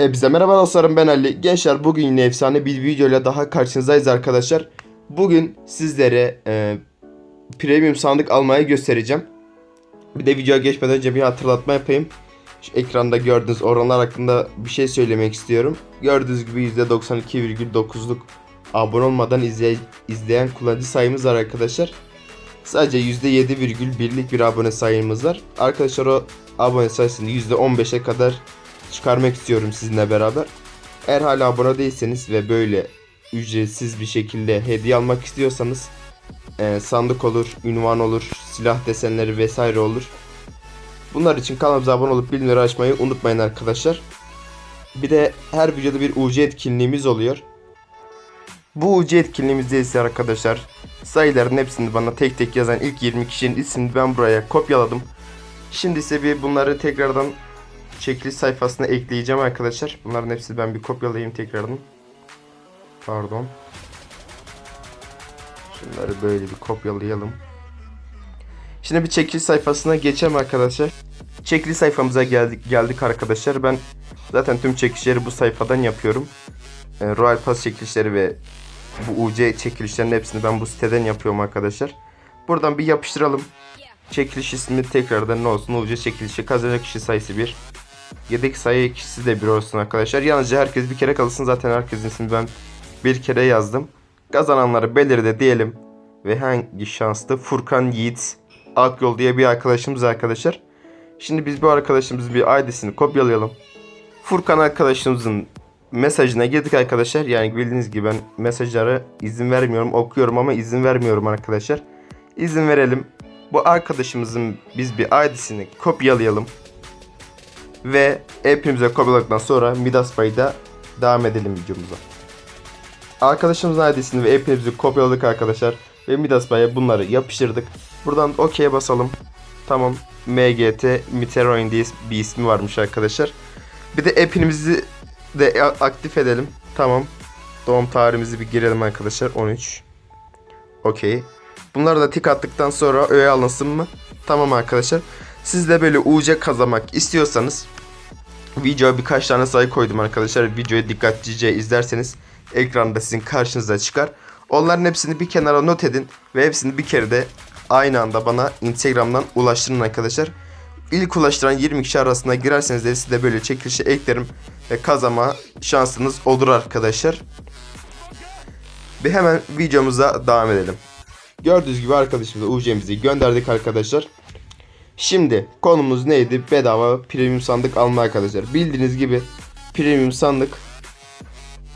Hepinize merhaba dostlarım ben Ali. Gençler bugün yine efsane bir videoyla daha karşınızdayız arkadaşlar. Bugün sizlere e, premium sandık almayı göstereceğim. Bir de videoya geçmeden önce bir hatırlatma yapayım. Şu ekranda gördüğünüz oranlar hakkında bir şey söylemek istiyorum. Gördüğünüz gibi %92,9'luk abone olmadan izley- izleyen kullanıcı sayımız var arkadaşlar. Sadece %7,1'lik bir abone sayımız var. Arkadaşlar o abone sayısını %15'e kadar çıkarmak istiyorum sizinle beraber. Eğer hala abone değilseniz ve böyle ücretsiz bir şekilde hediye almak istiyorsanız e, sandık olur, ünvan olur, silah desenleri vesaire olur. Bunlar için kanalımıza abone olup bildirimleri açmayı unutmayın arkadaşlar. Bir de her videoda bir UC etkinliğimiz oluyor. Bu UC etkinliğimizde ise arkadaşlar sayıların hepsini bana tek tek yazan ilk 20 kişinin ismini ben buraya kopyaladım. Şimdi ise bir bunları tekrardan checklist sayfasına ekleyeceğim arkadaşlar. Bunların hepsini ben bir kopyalayayım tekrardan. Pardon. Şunları böyle bir kopyalayalım. Şimdi bir checklist sayfasına geçelim arkadaşlar. Checklist sayfamıza geldik geldik arkadaşlar. Ben zaten tüm çekilişleri bu sayfadan yapıyorum. E, Royal Pass çekilişleri ve bu UC çekilişlerin hepsini ben bu siteden yapıyorum arkadaşlar. Buradan bir yapıştıralım. Çekiliş ismi tekrardan ne olsun? UC çekilişi kazanacak kişi sayısı 1. Yedek sayı kişisi de bir olsun arkadaşlar. Yalnızca herkes bir kere kalsın. Zaten herkesin ismini ben bir kere yazdım. Kazananları belirde diyelim. Ve hangi şanslı? Furkan Yiğit Akyol diye bir arkadaşımız arkadaşlar. Şimdi biz bu arkadaşımızın bir ID'sini kopyalayalım. Furkan arkadaşımızın mesajına girdik arkadaşlar. Yani bildiğiniz gibi ben mesajlara izin vermiyorum. Okuyorum ama izin vermiyorum arkadaşlar. İzin verelim. Bu arkadaşımızın biz bir ID'sini kopyalayalım. Ve hepimize kopyaladıktan sonra Midas Bay'da devam edelim videomuza. Arkadaşımızın ID'sini ve hepimizi kopyaladık arkadaşlar. Ve Midas Bay'a bunları yapıştırdık. Buradan OK'ye basalım. Tamam. MGT Miteroin diye bir ismi varmış arkadaşlar. Bir de app'imizi de aktif edelim. Tamam. Doğum tarihimizi bir girelim arkadaşlar. 13. Okey. Bunları da tik attıktan sonra öğe alınsın mı? Tamam arkadaşlar. Siz de böyle UC kazanmak istiyorsanız videoya birkaç tane sayı koydum arkadaşlar. Videoyu dikkatlice izlerseniz ekranda sizin karşınıza çıkar. Onların hepsini bir kenara not edin ve hepsini bir kere de aynı anda bana Instagram'dan ulaştırın arkadaşlar. İlk ulaştıran 20 kişi arasına girerseniz de size böyle çekilişe eklerim ve kazanma şansınız olur arkadaşlar. Bir hemen videomuza devam edelim. Gördüğünüz gibi arkadaşımıza UC'mizi gönderdik arkadaşlar. Şimdi konumuz neydi? Bedava premium sandık alma arkadaşlar. Bildiğiniz gibi premium sandık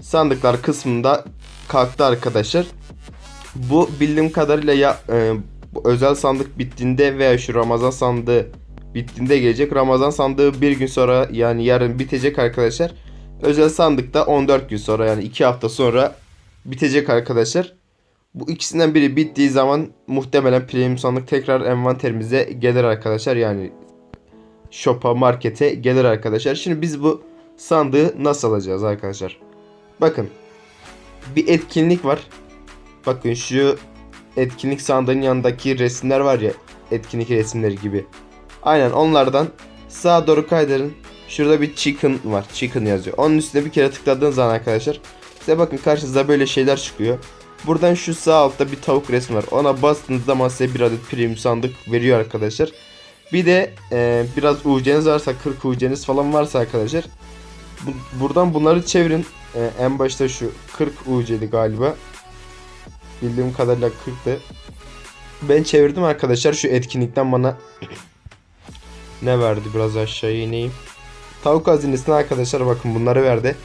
sandıklar kısmında kalktı arkadaşlar. Bu bildiğim kadarıyla ya e, özel sandık bittiğinde veya şu Ramazan sandığı bittiğinde gelecek. Ramazan sandığı bir gün sonra yani yarın bitecek arkadaşlar. Özel sandık da 14 gün sonra yani 2 hafta sonra bitecek arkadaşlar. Bu ikisinden biri bittiği zaman muhtemelen premium sandık tekrar envanterimize gelir arkadaşlar. Yani shop'a, markete gelir arkadaşlar. Şimdi biz bu sandığı nasıl alacağız arkadaşlar? Bakın. Bir etkinlik var. Bakın şu etkinlik sandığın yanındaki resimler var ya. Etkinlik resimleri gibi. Aynen onlardan sağa doğru kaydırın. Şurada bir chicken var. Chicken yazıyor. Onun üstüne bir kere tıkladığınız zaman arkadaşlar. Size bakın karşınıza böyle şeyler çıkıyor. Buradan şu sağ altta bir tavuk resmi var. Ona bastığınız zaman size bir adet premium sandık veriyor arkadaşlar. Bir de e, biraz UC'niz varsa 40 UC'niz falan varsa arkadaşlar. bu- buradan bunları çevirin. E, en başta şu 40 UC'di galiba. Bildiğim kadarıyla 40'tı. Ben çevirdim arkadaşlar şu etkinlikten bana ne verdi biraz aşağıya ineyim. Tavuk hazinesine arkadaşlar bakın bunları verdi.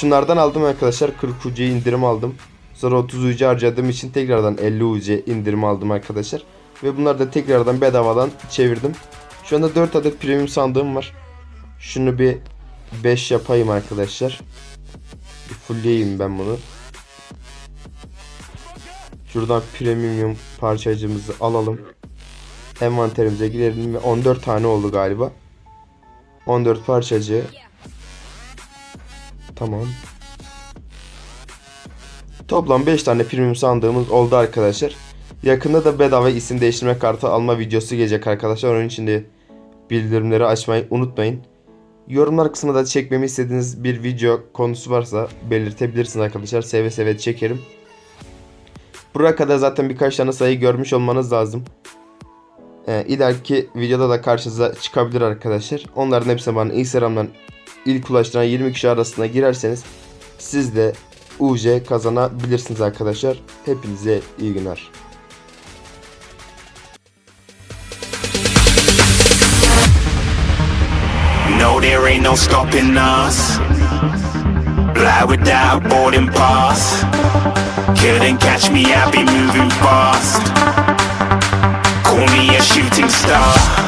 Şunlardan aldım arkadaşlar 40 UC indirim aldım. Sonra 30 UC harcadığım için tekrardan 50 UC indirim aldım arkadaşlar. Ve bunları da tekrardan bedavadan çevirdim. Şu anda 4 adet premium sandığım var. Şunu bir 5 yapayım arkadaşlar. Bir fullleyeyim ben bunu. Şuradan premium parçacığımızı alalım. Envanterimize girelim ve 14 tane oldu galiba. 14 parçacı. Tamam. Toplam 5 tane premium sandığımız oldu arkadaşlar. Yakında da bedava isim değiştirme kartı alma videosu gelecek arkadaşlar. Onun için de bildirimleri açmayı unutmayın. Yorumlar kısmında da çekmemi istediğiniz bir video konusu varsa belirtebilirsiniz arkadaşlar. Seve seve çekerim. Buraya kadar zaten birkaç tane sayı görmüş olmanız lazım. Ee, ileriki videoda da karşınıza çıkabilir arkadaşlar. Onların hepsine bana Instagram'dan ilk ulaştıran 20 kişi arasına girerseniz siz de UC kazanabilirsiniz arkadaşlar. Hepinize iyi günler. No, there ain't no stopping us. Fly without boarding pass. Couldn't catch me, I be moving fast. Call me a shooting star.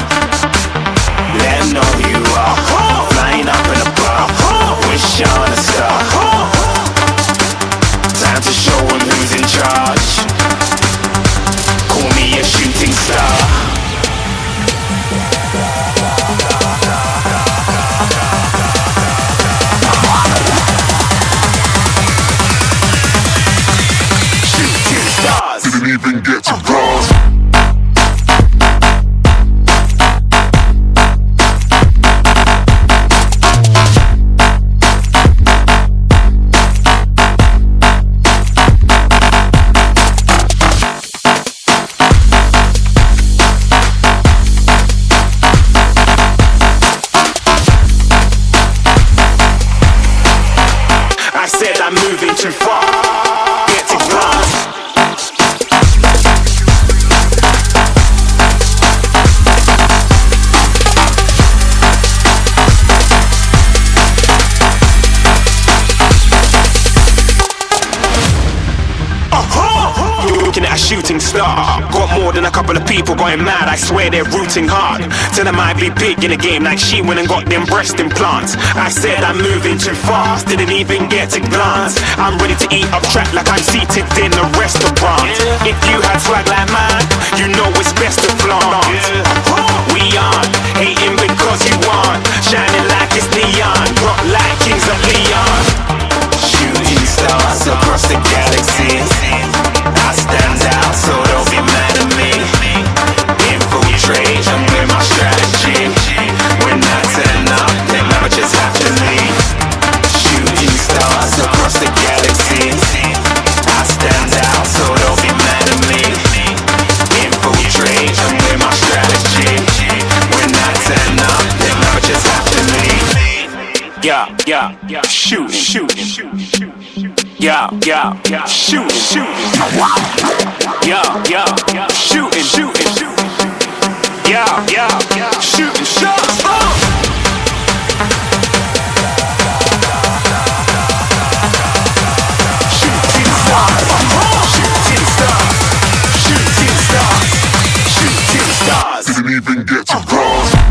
Star. Got more than a couple of people going mad. I swear they're rooting hard. Tell them I be big in the game like she went and got them breast implants. I said I'm moving too fast, didn't even get to glance. I'm ready to eat up track like I'm seated in a restaurant. If you had swag like mine, you know it's best to flaunt. We on, hating because you want. Shining like it's neon, rock like kings of Leon. Shooting stars across the galaxy. yeah, yeah, shooting, shooting, yeah, yeah, yeah, shooting, shooting, yeah, yeah, shooting, shooting, shooting, yeah, yeah, yeah, shooting shots. Didn't even get to cross.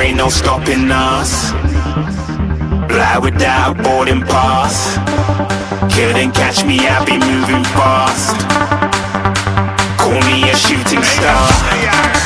There ain't no stopping us. Fly without boarding pass. Couldn't catch me, I be moving fast. Call me a shooting star.